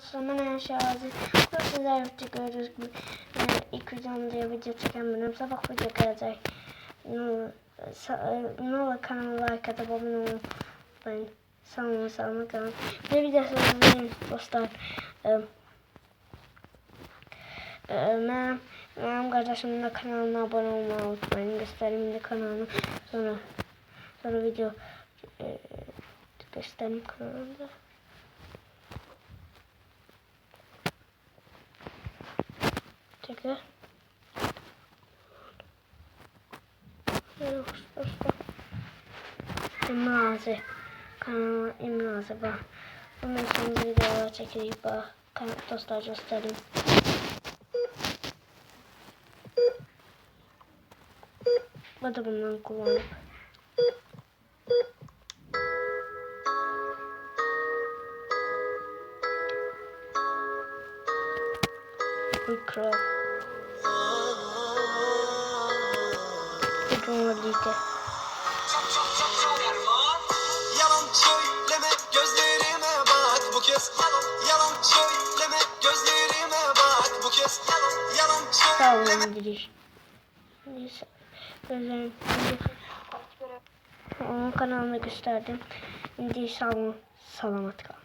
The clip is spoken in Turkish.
Sonra aşağıda sizler çıkıyoruz. Yani ilk videomda video çeken benim sabah video gelecek. Ne olur kanalıma like atıp abone olmayı. Sağ olun, sağ olun kanal. Bir video sonra dostlar. Ee, ben, benim kardeşimin de kanalına abone olmayı unutmayın. Göstereyim de kanalını. Sonra sonra video e, göstereyim kanalında. Tekrar. Dostlar. İmrazi. Kanalıma İmrazi bak. Ondan sonra videolar çekeyim bak. Dostlar göstereyim. Bu da bundan kullanıp. Mikro. Mikrofonlarıydı. Yalan söyleme gözlerime bak bu kez Yalan söyleme gözlerime bak bu kez Yalan söyleme giriş. Neyse. Özlerim. Onun kanalını gösterdim. Şimdi sağ olun. Salamat kalın.